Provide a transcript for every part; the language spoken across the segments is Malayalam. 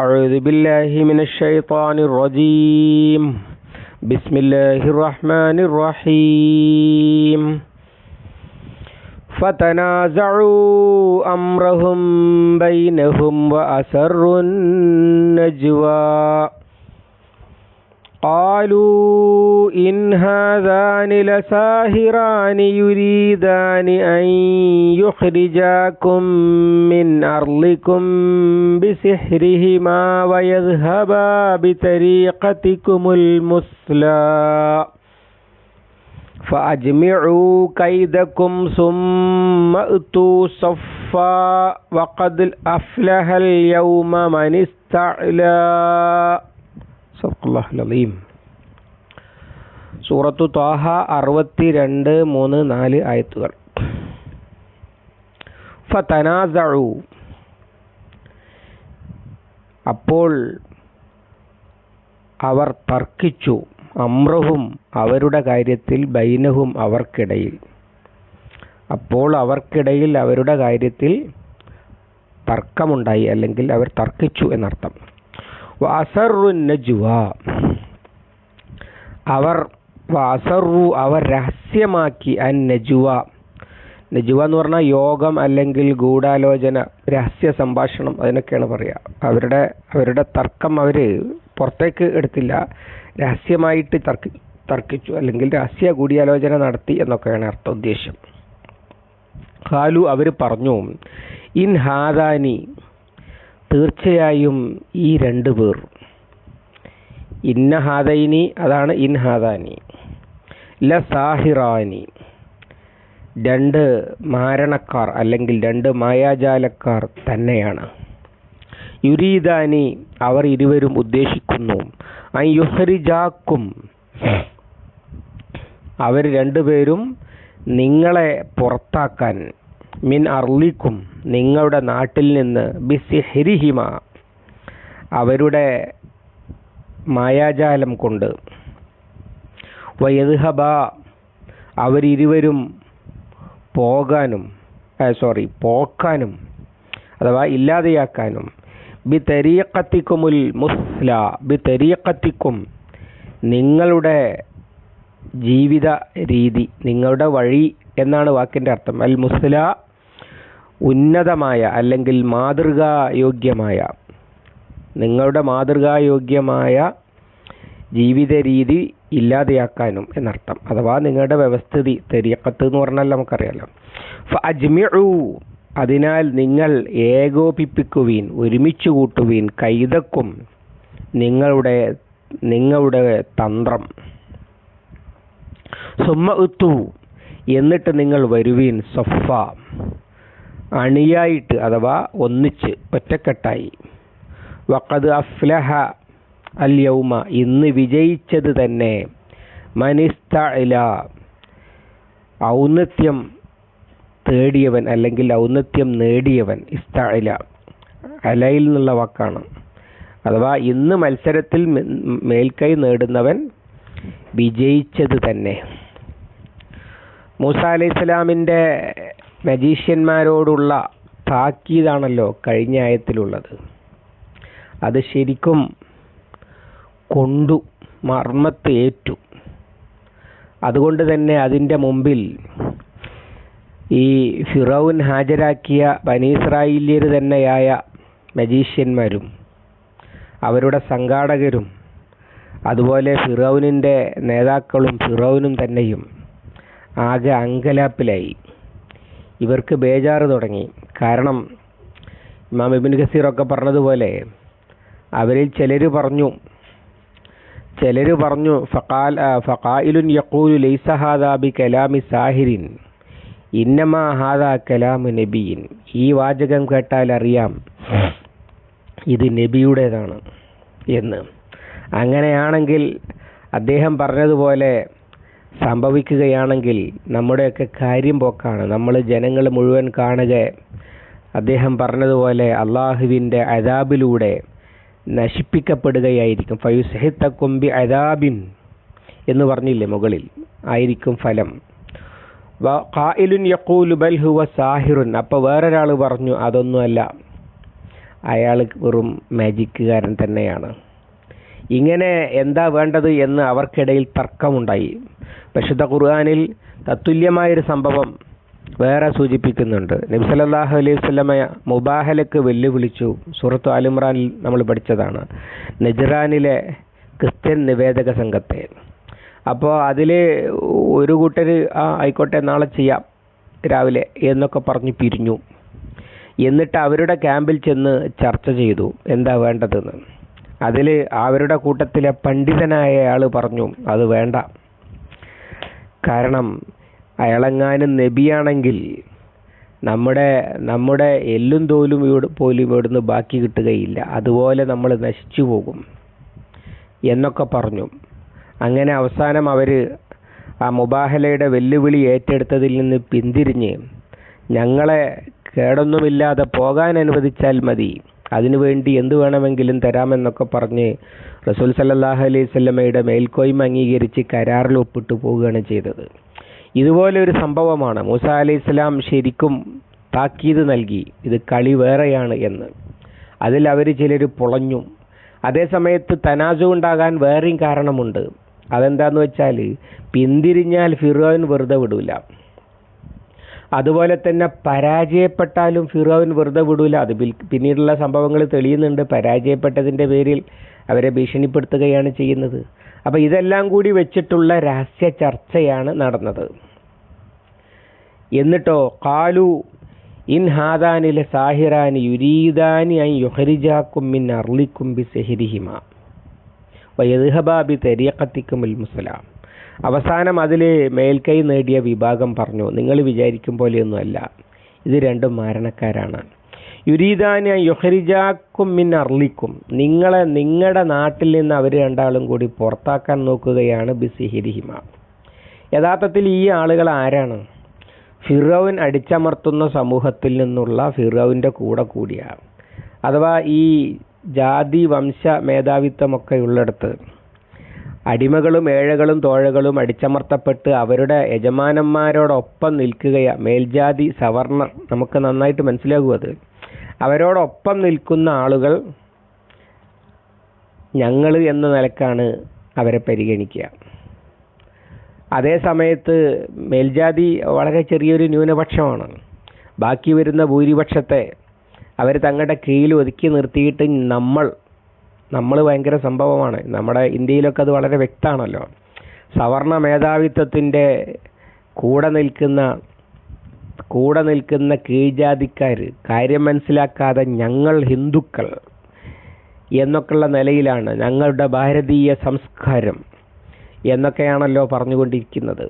أعوذ بالله من الشيطان الرجيم. بسم الله الرحمن الرحيم. فتنازعوا أمرهم بينهم وأسروا النجوى. قالوا إن هذان لساهران يريدان أن يخرجاكم من أرضكم بسحرهما ويذهبا بطريقتكم المثلى. فأجمعوا كيدكم ثم أتوا صفا وقد أفلح اليوم من استعلى. സദഖുല്ലാഹുലീം സൂറത്തു ത്വാഹ അറുപത്തി രണ്ട് മൂന്ന് നാല് ആയത്തുകൾ. ഫതനാസഉ. അപ്പോൾ അവർ തർക്കിച്ചു അമ്രഹും അവരുടെ കാര്യത്തിൽ ബൈനഹും അവർക്കിടയിൽ. അപ്പോൾ അവർക്കിടയിൽ അവരുടെ കാര്യത്തിൽ തർക്കമുണ്ടായി അല്ലെങ്കിൽ അവർ തർക്കിച്ചു എന്നർത്ഥം. നജുവ. അവർ വാസറു അവർ രഹസ്യമാക്കി. അൻ നജുവ. നജുവ എന്ന് പറഞ്ഞാൽ യോഗം അല്ലെങ്കിൽ ഗൂഢാലോചന രഹസ്യ സംഭാഷണം അതിനൊക്കെയാണ് പറയുക. അവരുടെ അവരുടെ തർക്കം അവർ പുറത്തേക്ക് എടുത്തില്ല. രഹസ്യമായിട്ട് തർക്കി തർക്കിച്ചു. അല്ലെങ്കിൽ രഹസ്യ കൂടിയാലോചന നടത്തി എന്നൊക്കെയാണ് അർത്ഥ ഉദ്ദേശം. ഹാലു അവർ പറഞ്ഞു ഇൻ ഹാദാനി തീർച്ചയായും ഈ രണ്ടു പേർ. ഇന്ന ഹാദൈനി അതാണ് ഇൻ ഹാദാനി ല സാഹിറാനി രണ്ട് മാരണക്കാർ അല്ലെങ്കിൽ രണ്ട് മായാജാലക്കാർ തന്നെയാണ്. യുരീദാനി അവർ ഇരുവരും ഉദ്ദേശിക്കുന്നു അയ്യുഹരിജാക്കും അവർ രണ്ടുപേരും നിങ്ങളെ പുറത്താക്കാൻ മിൻ അർലിക്കും നിങ്ങളുടെ നാട്ടിൽ നിന്ന് ബിസിഹിരിഹിമ അവരുടെ മായാജാലം കൊണ്ട്. വയദ്ഹബ അവരിരുവരും പോകാനും സോറി പോക്കാനും അഥവാ ഇല്ലാതെയാക്കാനും. ബി തെരീക്കത്തിക്കുമുൽ മുസ്ല ബി തെരീക്കത്തിക്കും നിങ്ങളുടെ ജീവിത രീതി നിങ്ങളുടെ വഴി എന്നാണ് വാക്കിന്റെ അർത്ഥം. അൽ മുസ്ല ഉന്നതമായ അല്ലെങ്കിൽ മാതൃകായോഗ്യമായ നിങ്ങളുടെ മാതൃകായോഗ്യമായ ജീവിത രീതി ഇല്ലാതെയാക്കാനും എന്നർത്ഥം. അഥവാ നിങ്ങളുടെ വ്യവസ്ഥിതി തെരിയക്കത്ത് എന്ന് പറഞ്ഞാൽ നമുക്കറിയാലോ. അജ്മിഉ അതിനാൽ നിങ്ങൾ ഏകോപിപ്പിക്കുവീൻ ഒരുമിച്ച് കൂട്ടുവീൻ കൈതക്കും നിങ്ങളുടെ നിങ്ങളുടെ തന്ത്രം. സുമ്മ ഉത്തു എന്നിട്ട് നിങ്ങൾ വരുവീൻ സൊഫ അണിയായിട്ട് അഥവാ ഒന്നിച്ച് ഒറ്റക്കെട്ടായി. വഖദ് അഫ്ലഹ അൽ യൗമ ഇന്ന് വിജയിച്ചത് തന്നെ മനിസ്തഇല ഔന്നത്യം തേടിയവൻ അല്ലെങ്കിൽ ഔന്നത്യം നേടിയവൻ ഇസ്തഇല അലയിൽ നിന്നുള്ള വാക്കാണ്. അഥവാ ഇന്ന് മത്സരത്തിൽ മേൽക്കൈ നേടുന്നവൻ വിജയിച്ചത് തന്നെ. മൂസ അലൈഹി സ്വലാമിന്റെ മജീഷ്യന്മാരോടുള്ള താക്കീതാണല്ലോ കഴിഞ്ഞ ആയത്തിലുള്ളത്. അത് ശരിക്കും കൊണ്ടു മർമ്മത്ത് ഏറ്റു. അതുകൊണ്ട് തന്നെ അതിന്റെ മുമ്പിൽ ഈ ഫിറൌൻ ഹാജരാക്കിയ ബനീസ്രായില്യർ തന്നെയായ മജീഷ്യന്മാരും അവരുടെ സംഘാടകരും അതുപോലെ ഫിറൌനിന്റെ നേതാക്കളും ഫിറൌനും തന്നെയും ആകെ അങ്കലാപ്പിലായി. ഇവർക്ക് ബേജാറ് തുടങ്ങി. കാരണം ഇമാം ഇബിൻ ഖസീറൊക്കെ പറഞ്ഞതുപോലെ അവരിൽ ചിലർ പറഞ്ഞു ചിലർ പറഞ്ഞു ഫക്കാൽ ഫക്കായിലുൻ യക്കൂലു ലൈസ ഹാദാ കലാമി സാഹിരിൻ ഇന്നമാ ഹാദാ കലാമു നബിയിൻ. ഈ വാചകം കേട്ടാൽ അറിയാം ഇത് നബിയുടേതാണ് എന്ന്. അങ്ങനെയാണെങ്കിൽ അദ്ദേഹം പറഞ്ഞതുപോലെ സംഭവിക്കുകയാണെങ്കിൽ നമ്മുടെയൊക്കെ കാര്യം പോക്കാണ്. നമ്മൾ ജനങ്ങൾ മുഴുവൻ കാണുക. അദ്ദേഹം പറഞ്ഞതുപോലെ അള്ളാഹുവിന്റെ അതാബിലൂടെ നശിപ്പിക്കപ്പെടുകയായിരിക്കും. ഫയുസഹിത്തക്കൊമ്പി അതാബിൻ എന്ന് പറഞ്ഞില്ലേ മുകളിൽ? ആയിരിക്കും ഫലം. ഖായിലുൻ യക്കൂലു ബൽ ഹുവ സാഹിറുൻ. അപ്പോൾ വേറൊരാൾ പറഞ്ഞു അതൊന്നുമല്ല. അയാൾ വെറും മാജിക്കുകാരൻ തന്നെയാണ്. ഇങ്ങനെ എന്താ വേണ്ടത് എന്ന് അവർക്കിടയിൽ തർക്കമുണ്ടായി. പരിശുദ്ധ ഖുർആാനിൽ തത്തുല്യമായൊരു സംഭവം വേറെ സൂചിപ്പിക്കുന്നുണ്ട്. നബി സല്ലല്ലാഹു അലൈഹി വസല്ലമ മുബാഹലക്ക് വെല്ലുവിളിച്ചു. സൂറത്ത് അലിമ്രാനിൽ നമ്മൾ പഠിച്ചതാണ്. നജ്റാനിലെ ക്രിസ്ത്യൻ നിവേദക സംഘത്തെ. അപ്പോൾ അതിൽ ഒരു കൂട്ടർ ആ ആയിക്കോട്ടെ നാളെ ചെയ്യാം രാവിലെ എന്നൊക്കെ പറഞ്ഞ് പിരിഞ്ഞു. എന്നിട്ട് അവരുടെ ക്യാമ്പിൽ ചെന്ന് ചർച്ച ചെയ്തു. എന്താ വേണ്ടതെന്ന്. അതിൽ അവരുടെ കൂട്ടത്തിലെ പണ്ഡിതനായ അയാൾ പറഞ്ഞു അത് വേണ്ട. കാരണം അയാളെങ്ങാനും നബിയാണെങ്കിൽ നമ്മുടെ നമ്മുടെ എല്ലും തോലും ഇവിടെ പോലും ഇവിടുന്ന് ബാക്കി കിട്ടുകയില്ല. അതുപോലെ നമ്മൾ നശിച്ചു പോകും. എന്നൊക്കെ പറഞ്ഞു. അങ്ങനെ അവസാനം അവർ ആ മുബാഹലയുടെ വെല്ലുവിളി ഏറ്റെടുത്തതിൽ നിന്ന് പിന്തിരിഞ്ഞ് ഞങ്ങളെ കേടൊന്നുമില്ലാതെ പോകാൻ അനുവദിച്ചാൽ മതി. അതിനുവേണ്ടി എന്തു വേണമെങ്കിലും തരാമെന്നൊക്കെ പറഞ്ഞ് റസൂൽ സല്ലല്ലാഹു അലൈഹി സ്വല്ലമ്മയുടെ മേൽക്കോയ്മ അംഗീകരിച്ച് കരാറിൽ ഒപ്പിട്ട് പോവുകയാണ് ചെയ്തത്. ഇതുപോലെ ഒരു സംഭവമാണ് മൂസ അലൈഹി സ്വലാം ശരിക്കും താക്കീത് നൽകി. ഇത് കളി വേറെയാണ് എന്ന്. അതിൽ അവർ ചിലർ പൊളഞ്ഞു. അതേ സമയത്ത് തനാസു ഉണ്ടാകാൻ വേറെയും കാരണമുണ്ട്. അതെന്താന്ന് വെച്ചാൽ പിന്തിരിഞ്ഞാൽ ഫിറോൻ വെറുതെ വിടൂല. അതുപോലെ തന്നെ പരാജയപ്പെട്ടാലും ഫിറോവിൻ വെറുതെ വിടൂല. അത് പിന്നീടുള്ള സംഭവങ്ങൾ തെളിയുന്നുണ്ട്. പരാജയപ്പെട്ടതിന്റെ പേരിൽ അവരെ ഭീഷണിപ്പെടുത്തുകയാണ് ചെയ്യുന്നത്. അപ്പോൾ ഇതെല്ലാം കൂടി വെച്ചിട്ടുള്ള രഹസ്യ ചർച്ചയാണ് നടന്നത്. എന്നിട്ടോ കാലു ഇൻ ഹാദാനിലെ സാഹിറാനി യുരീദാനി ഐ യുഹരിജാക്കും മിൻ അർലിക്കും ബി സെഹിരിഹിമ വയദ്ഹബാബി തെരിയക്കത്തിക്കും മുസലാം അവസാനം അതിൽ മേൽക്കൈ നേടിയ വിഭാഗം പറഞ്ഞു നിങ്ങൾ വിചാരിക്കും പോലെയൊന്നുമല്ല. ഇത് രണ്ടും മാരണക്കാരാണ്. യുരീദാന യുഹരിജാക്കും മിൻ അർലിക്കും. നിങ്ങളെ നിങ്ങളുടെ നാട്ടിൽ നിന്ന് അവർ രണ്ടാളും കൂടി പുറത്താക്കാൻ നോക്കുകയാണ് ബിസിഹിരിഹിമ യഥാർത്ഥത്തിൽ ഈ ആളുകൾ ആരാണ്? ഫിറോവിൻ അടിച്ചമർത്തുന്ന സമൂഹത്തിൽ നിന്നുള്ള ഫിറോവിന്റെ കൂടെ കൂടിയാണ് അഥവാ ഈ ജാതി വംശ മേധാവിത്വമൊക്കെ ഉള്ളിടത്ത് അടിമകളും ഏഴകളും തോഴകളും അടിച്ചമർത്തപ്പെട്ട് അവരുടെ യജമാനന്മാരോടൊപ്പം നിൽക്കുകയാ. മേൽജാതി സവർണർ. നമുക്ക് നന്നായിട്ട് മനസ്സിലാകും അത്. അവരോടൊപ്പം നിൽക്കുന്ന ആളുകൾ ഞങ്ങൾ എന്ന നിലക്കാണ് അവരെ പരിഗണിക്കുക. അതേ സമയത്ത് മേൽജാതി വളരെ ചെറിയൊരു ന്യൂനപക്ഷമാണ്. ബാക്കി വരുന്ന ഭൂരിപക്ഷത്തെ അവർ തങ്ങളുടെ കീഴിൽ ഒതുക്കി നിർത്തിയിട്ട് നമ്മൾ നമ്മൾ ഭയങ്കര സംഭവമാണ്. നമ്മുടെ ഇന്ത്യയിലൊക്കെ അത് വളരെ വ്യക്തമാണല്ലോ. സവർണ മേധാവിത്വത്തിന്റെ കൂടെ നിൽക്കുന്ന കൂടെ നിൽക്കുന്ന കീഴ്ജാതിക്കാർ കാര്യം മനസ്സിലാക്കാതെ ഞങ്ങൾ ഹിന്ദുക്കൾ എന്നൊക്കെയുള്ള നിലയിലാണ് ഞങ്ങളുടെ ഭാരതീയ സംസ്കാരം എന്നൊക്കെയാണല്ലോ പറഞ്ഞുകൊണ്ടിരിക്കുന്നത്.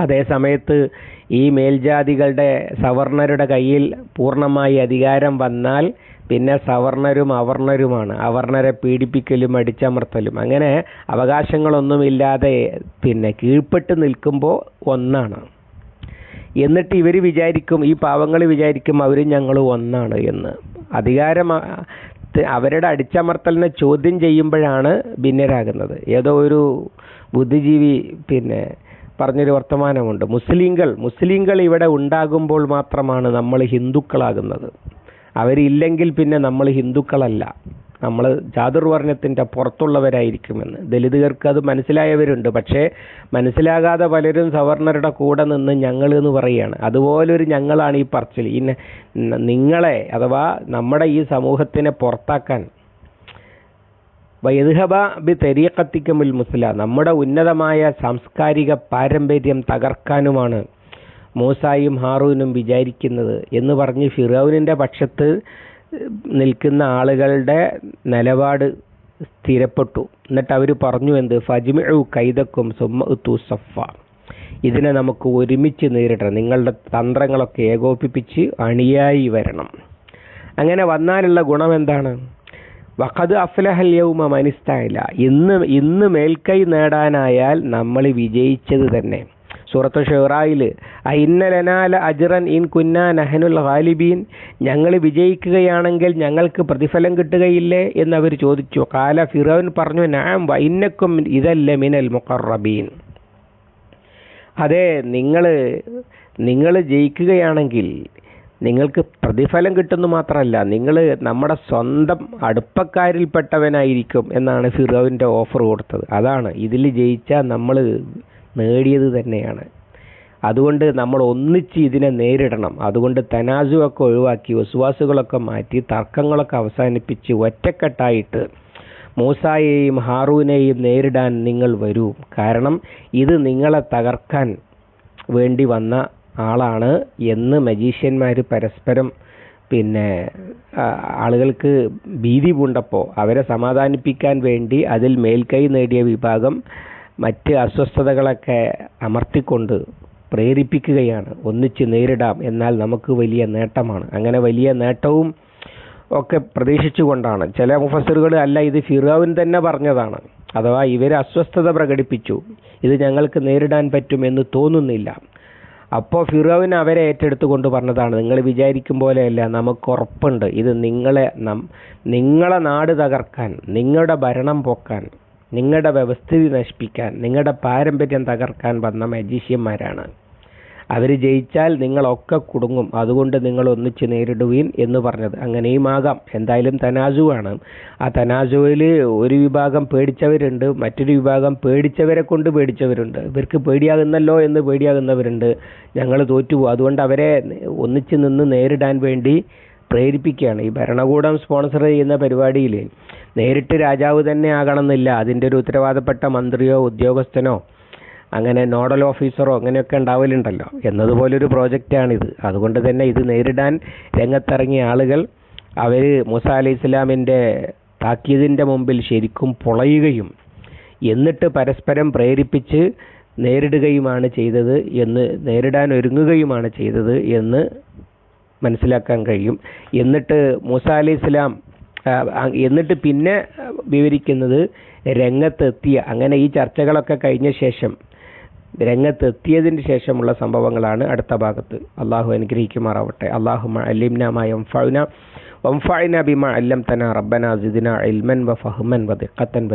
അതേ സമയത്ത് ഈ മേൽജാതികളുടെ സവർണരുടെ കയ്യിൽ പൂർണമായി അധികാരം വന്നാൽ പിന്നെ സവർണരും അവർണരുമാണ്. അവർണരെ പീഡിപ്പിക്കലും അടിച്ചമർത്തലും. അങ്ങനെ അവകാശങ്ങളൊന്നുമില്ലാതെ പിന്നെ കീഴ്പ്പെട്ട് നിൽക്കുമ്പോൾ ഒന്നാണ്. എന്നിട്ട് ഇവർ വിചാരിക്കും ഈ പാവങ്ങൾ വിചാരിക്കും അവരും ഞങ്ങൾ ഒന്നാണ് എന്ന്. അധികാരം അവരുടെ അടിച്ചമർത്തലിനെ ചോദ്യം ചെയ്യുമ്പോഴാണ് ഭിന്നരാകുന്നത്. ഏതോ ഒരു ബുദ്ധിജീവി പിന്നെ പറഞ്ഞൊരു വർത്തമാനമുണ്ട്. മുസ്ലിങ്ങൾ മുസ്ലിങ്ങൾ ഇവിടെ ഉണ്ടാകുമ്പോൾ മാത്രമാണ് നമ്മൾ ഹിന്ദുക്കളാകുന്നത്. അവരില്ലെങ്കിൽ പിന്നെ നമ്മൾ ഹിന്ദുക്കളല്ല. നമ്മൾ ചാതുർവർണത്തിന്റെ പുറത്തുള്ളവരായിരിക്കുമെന്ന്. ദലിതുകർക്ക് അത് മനസ്സിലായവരുണ്ട്. പക്ഷേ മനസ്സിലാകാതെ പലരും സവർണരുടെ കൂടെ നിന്ന് ഞങ്ങൾ എന്ന് പറയുകയാണ്. അതുപോലൊരു ഞങ്ങളാണ് ഈ പറച്ചിൽ. ഈ നിങ്ങളെ അഥവാ നമ്മുടെ ഈ സമൂഹത്തിനെ പുറത്താക്കാൻ. വൈദ്ഹബ ബി തെരീക്കത്തിക്കുമിൽ മുസ്ല നമ്മുടെ ഉന്നതമായ സാംസ്കാരിക പാരമ്പര്യം തകർക്കാനുമാണ് മൂസായും ഹാറൂനും വിചാരിക്കുന്നത് എന്ന് പറഞ്ഞ് ഫിറൌനിന്റെ പക്ഷത്ത് നിൽക്കുന്ന ആളുകളുടെ നിലപാട് സ്ഥിരപ്പെട്ടു. എന്നിട്ട് അവർ പറഞ്ഞു എന്ത്? ഫജ്മിഉ കൈതക്കും സുമ്മത്തു സഫ ഇതിനെ നമുക്ക് ഒരുമിച്ച് നേരിടണം. നിങ്ങളുടെ തന്ത്രങ്ങളൊക്കെ ഏകോപിപ്പിച്ച് അണിയായി വരണം. അങ്ങനെ വന്നാലുള്ള ഗുണം എന്താണ്? വഖദ് അഫ്ലഹൽ യൗമ മനിസ്തായില്ല ഇന്ന് ഇന്ന് മേൽക്കൈ നേടാനായാൽ നമ്മൾ വിജയിച്ചത് തന്നെ. സൂറത്ത് ഷെറായിൽ ഇന്നലനാല അജിറൻ ഇൻ കുന്ന നഹനുൽ ഖാലിബീൻ ഞങ്ങൾ വിജയിക്കുകയാണെങ്കിൽ ഞങ്ങൾക്ക് പ്രതിഫലം കിട്ടുകയില്ലേ എന്ന് അവർ ചോദിച്ചു. കാല ഫിറോൻ പറഞ്ഞു നാം വൈന്നക്കും ഇതല്ല മിനൽ മുഖറബീൻ. അതെ നിങ്ങൾ നിങ്ങൾ ജയിക്കുകയാണെങ്കിൽ നിങ്ങൾക്ക് പ്രതിഫലം കിട്ടുന്നു മാത്രമല്ല നിങ്ങൾ നമ്മുടെ സ്വന്തം അടുപ്പക്കാരിൽപ്പെട്ടവനായിരിക്കും എന്നാണ് ഫിറോവിന്റെ ഓഫർ കൊടുത്തത്. അതാണ് ഇതിൽ ജയിച്ചാൽ നമ്മൾ നേടിയത് തന്നെയാണ്. അതുകൊണ്ട് നമ്മൾ ഒന്നിച്ച് ഇതിനെ നേരിടണം. അതുകൊണ്ട് തനാസുവൊക്കെ ഒഴിവാക്കി വസുവാസുകളൊക്കെ മാറ്റി തർക്കങ്ങളൊക്കെ അവസാനിപ്പിച്ച് ഒറ്റക്കെട്ടായിട്ട് മൂസായെയും ഹാറൂനെയും നേരിടാൻ നിങ്ങൾ വരൂ. കാരണം ഇത് നിങ്ങളെ തകർക്കാൻ വേണ്ടി വന്ന ആളാണ് എന്ന് മജീഷ്യന്മാർ പരസ്പരം പിന്നെ ആളുകൾക്ക് ഭീതി പൂണ്ടപ്പോൾ അവരെ സമാധാനിപ്പിക്കാൻ വേണ്ടി അതിൽ മേൽക്കൈ നേടിയ വിഭാഗം മറ്റ് അസ്വസ്ഥതകളൊക്കെ അമർത്തിക്കൊണ്ട് പ്രേരിപ്പിക്കുകയാണ്. ഒന്നിച്ച് നേരിടാം. എന്നാൽ നമുക്ക് വലിയ നേട്ടമാണ്. അങ്ങനെ വലിയ നേട്ടവും ഒക്കെ പ്രതീക്ഷിച്ചുകൊണ്ടാണ്. ചില മുഫസറുകൾ അല്ല ഇത് ഫിറാവിൻ തന്നെ പറഞ്ഞതാണ്. അഥവാ ഇവർ അസ്വസ്ഥത പ്രകടിപ്പിച്ചു. ഇത് ഞങ്ങൾക്ക് നേരിടാൻ പറ്റുമെന്ന് തോന്നുന്നില്ല. അപ്പോൾ ഫിറോവിൻ അവരെ ഏറ്റെടുത്തുകൊണ്ട് പറഞ്ഞതാണ് നിങ്ങൾ വിചാരിക്കും പോലെയല്ല നമുക്ക് ഉറപ്പുണ്ട്. ഇത് നിങ്ങളെ നിങ്ങളെ നാട് തകർക്കാൻ നിങ്ങളുടെ ഭരണം പൊക്കാൻ നിങ്ങളുടെ വ്യവസ്ഥിതി നശിപ്പിക്കാൻ നിങ്ങളുടെ പാരമ്പര്യം തകർക്കാൻ വന്ന മജീഷ്യന്മാരാണ്. അവർ ജയിച്ചാൽ നിങ്ങളൊക്കെ കുടുങ്ങും. അതുകൊണ്ട് നിങ്ങൾ ഒന്നിച്ച് നേരിടുവീൻ എന്ന് പറഞ്ഞത് അങ്ങനെയും ആകാം എന്തായാലും തനാജുവാണ് ആ തനാജുവിൽ ഒരു വിഭാഗം പേടിച്ചവരുണ്ട് മറ്റൊരു വിഭാഗം പേടിച്ചവരെ കൊണ്ട് പേടിച്ചവരുണ്ട്. ഇവർക്ക് പേടിയാകുന്നല്ലോ എന്ന് പേടിയാകുന്നവരുണ്ട്. ഞങ്ങൾ തോറ്റുപോകും. അതുകൊണ്ട് അവരെ ഒന്നിച്ച് നിന്ന് നേരിടാൻ വേണ്ടി പ്രേരിപ്പിക്കുകയാണ്. ഈ ഭരണകൂടം സ്പോൺസർ ചെയ്യുന്ന പരിപാടിയിൽ നേരിട്ട് രാജാവ് തന്നെ ആകണമെന്നില്ല. അതിന്റെ ഒരു ഉത്തരവാദപ്പെട്ട മന്ത്രിയോ ഉദ്യോഗസ്ഥനോ അങ്ങനെ നോഡൽ ഓഫീസറോ അങ്ങനെയൊക്കെ ഉണ്ടാവലുണ്ടല്ലോ. എന്നതുപോലൊരു പ്രോജക്റ്റാണിത് അതുകൊണ്ട് തന്നെ ഇത് നേരിടാൻ രംഗത്തിറങ്ങിയ ആളുകൾ അവർ മുസ അലി ഇസ്ലാമിന്റെ താക്കീതിന്റെ മുമ്പിൽ ശരിക്കും പൊളയുകയും എന്നിട്ട് പരസ്പരം പ്രേരിപ്പിച്ച് നേരിടുകയുമാണ് ചെയ്തത് എന്ന് നേരിടാൻ ഒരുങ്ങുകയുമാണ് ചെയ്തത് എന്ന് മനസ്സിലാക്കാൻ കഴിയും. എന്നിട്ട് മൂസ അലി ഇസ്ലാം എന്നിട്ട് പിന്നെ വിവരിക്കുന്നത് രംഗത്തെത്തിയ അങ്ങനെ ഈ ചർച്ചകളൊക്കെ കഴിഞ്ഞ ശേഷം രംഗത്തെത്തിയതിന് ശേഷമുള്ള സംഭവങ്ങളാണ് അടുത്ത ഭാഗത്ത്. അള്ളാഹു അനുഗ്രഹിക്കുമാറാവട്ടെ. അള്ളാഹു അലിംനാമായ അല്ലംതന. റബ്ബന ജിദിന ഇൽമൻ വ ഫഹ്മൻ വ ദിഖത്തൻ വ